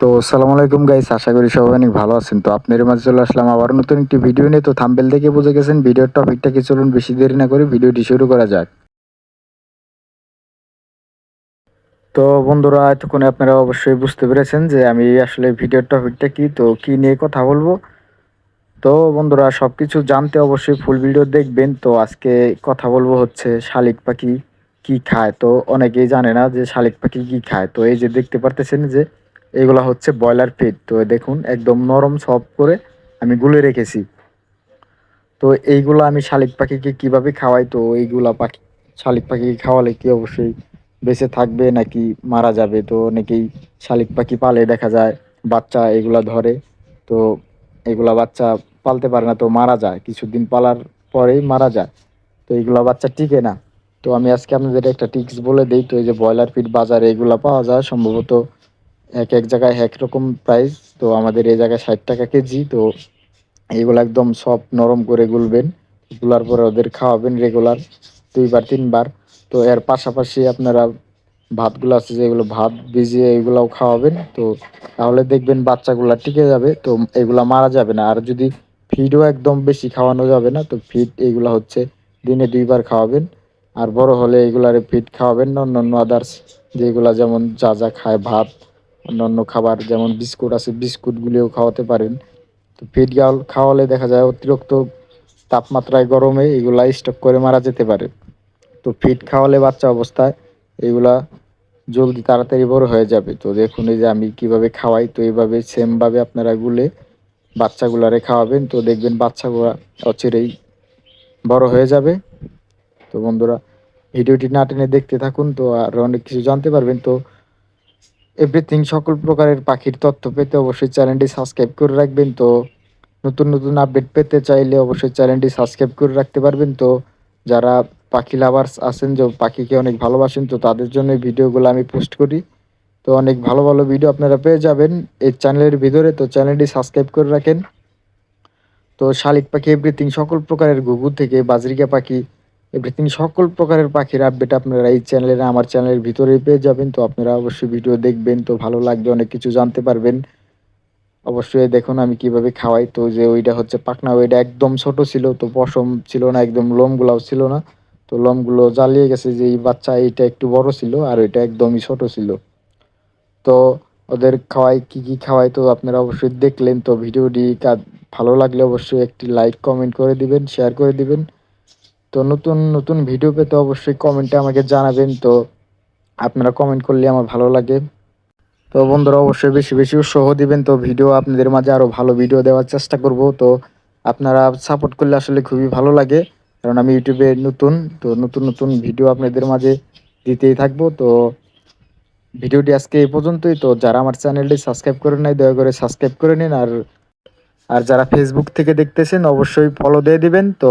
তো সালাম আলাইকুম গাইস আশা করি সবাই অনেক ভালো আছেন। তো আপনাদের মাঝে চলে আসলাম আবার নতুন একটি ভিডিও নিয়ে। তো থাম্বেল দেখে বুঝে গেছেন ভিডিওর টপিকটা কি? চলুন বেশি দেরি না করে ভিডিওটি শুরু করা যাক। তো বন্ধুরা, এতক্ষণে আপনারা অবশ্যই বুঝতে পেরেছেন যে আমি আসলে ভিডিওর টপিকটা কি, তো কি নিয়ে কথা বলব। তো বন্ধুরা সব কিছু জানতে অবশ্যই ফুল ভিডিও দেখবেন। তো আজকে কথা বলব হচ্ছে শালিক পাখি কি খায়? তো অনেকেই জানে না যে শালিক পাখি কি খায়। তো এই যে দেখতে পারতেছেন যে এগুলা হচ্ছে ব্রয়লার ফিড তো দেখুন, একদম নরম সফট করে আমি গুলে রেখেছি। তো এইগুলো আমি শালিক পাখিকে কীভাবে খাওয়াই? তো এইগুলা পাখি, শালিক পাখিকে খাওয়ালে কি অবশ্যই বেঁচে থাকবে নাকি মারা যাবে? তো অনেকেই শালিক পাখি পালে, দেখা যায় বাচ্চা এগুলা ধরে। তো এগুলা বাচ্চা পালতে পারে না, তো মারা যায়। কিছুদিন পালার পরেই মারা যায়। তো এইগুলা বাচ্চা টিকে না। তো আমি আজকে আপনাদের একটা টিপস বলে দিই। তো এই যে ব্রয়লার ফিড বাজারে এগুলা পাওয়া যায়, সম্ভবত এক এক জায়গায় এক রকম প্রাইস তো আমাদের এই জায়গায় ষাট টাকা কেজি, তো এগুলো একদম সব নরম করে গুলবেন। গুলার পরে ওদের খাওয়াবেন রেগুলার দুইবার, তিনবার। তো এর পাশাপাশি আপনারা ভাতগুলো আছে যেগুলো ভাত ভিজিয়ে এগুলাও খাওয়াবেন, তো তাহলে দেখবেন বাচ্চাগুলো টিকে যাবে, তো এগুলা মারা যাবে না। আর যদি ফিডও একদম বেশি খাওয়ানো যাবে না, তো ফিড এগুলো হচ্ছে দিনে দুইবার খাওয়াবেন। আর বড় হলে এগুলার ফিড খাওয়াবেন না, অন্যান্য আদার্স যেগুলা যেমন যা যা খায় ভাত অন্যান্য খাবার, যেমন বিস্কুট আছে, বিস্কুটগুলিও খাওয়াতে পারেন। তো ফিড খাওয়ালে দেখা যায় অতিরিক্ত তাপমাত্রায় গরমে এগুলা স্টক করে মারা যেতে পারে। তো ফিড খাওয়ালে বাচ্চা অবস্থায় এগুলা জলদি তাড়াতাড়ি বড় হয়ে যাবে। তো দেখুন এই যে আমি কীভাবে খাওয়াই, তো এইভাবে সেমভাবে আপনারা গুলে বাচ্চাগুলারে খাওয়াবেন। তো দেখবেন বাচ্চাগুলা অচিরেই বড় হয়ে যাবে। তো বন্ধুরা, ভিডিওটি না টেনে দেখতে থাকুন। তো আর অনেক কিছু জানতে পারবেন। তো এভরিথিং সকল প্রকারের পাখির তথ্য পেতে অবশ্যই চ্যানেলটি সাবস্ক্রাইব করে রাখবেন তো। নতুন নতুন আপডেট পেতে চাইলে অবশ্যই চ্যানেলটি সাবস্ক্রাইব করে রাখতে পারবেন তো। যারা পাখি লাভার্স আছেন, যে পাখিকে অনেক ভালোবাসেন, তো তাদের জন্য ভিডিওগুলো আমি পোস্ট করি। তো অনেক ভালো ভালো ভিডিও আপনারা পেয়ে যাবেন এই চ্যানেলের ভিতরে, তো চ্যানেলটি সাবস্ক্রাইব করে রাখেন। তো শালিক পাখি এভরিথিং সকল প্রকারের ঘুঘু থেকে বাজরিকা পাখি এভরিথিং সকল প্রকারের পাখির আপডেট আপনারা এই চ্যানেলের আমার চ্যানেলের ভিতরেই পেয়ে যাবেন। তো আপনারা অবশ্যই ভিডিও দেখবেন, তো ভালো লাগবে অনেক কিছু জানতে পারবেন। অবশ্যই দেখুন আমি কীভাবে খাওয়াই। তো যে ওইটা হচ্ছে পাকনা ওইটা একদম ছোট ছিল, তো পশম ছিল না, একদম লোমগুলাও ছিল না। তো লোমগুলো জ্বালিয়ে গেছে যে এই বাচ্চা এইটা একটু বড় ছিল, আর ওইটা একদমই ছোট ছিল। তো ওদের খাওয়াই, কি কি খাওয়াই, তো আপনারা অবশ্যই দেখলেন। তো ভিডিওটি ভালো লাগলে অবশ্যই একটি লাইক কমেন্ট করে দিবেন শেয়ার করে দিবেন। তো নতুন নতুন ভিডিও পেতে অবশ্যই কমেন্টে আমাকে জানাবেন। তো আপনারা কমেন্ট করলে আমার ভালো লাগে। তো বন্ধুরা, অবশ্যই বেশি বেশি উৎসাহ দিবেন। তো ভিডিও আপনাদের মাঝে আরও ভালো ভিডিও দেওয়ার চেষ্টা করব। তো আপনারা সাপোর্ট করলে আসলে খুবই ভালো লাগে। কারণ আমি ইউটিউবে নতুন, তো নতুন নতুন ভিডিও আপনাদের মাঝে দিতেই থাকব। তো ভিডিওটি আজকে এই পর্যন্তই। তো যারা আমার চ্যানেলটি সাবস্ক্রাইব করে নাই, দয়া করে সাবস্ক্রাইব করে নিন। আর আর যারা ফেসবুক থেকে দেখতেছেন, অবশ্যই ফলো দিয়ে দিবেন। তো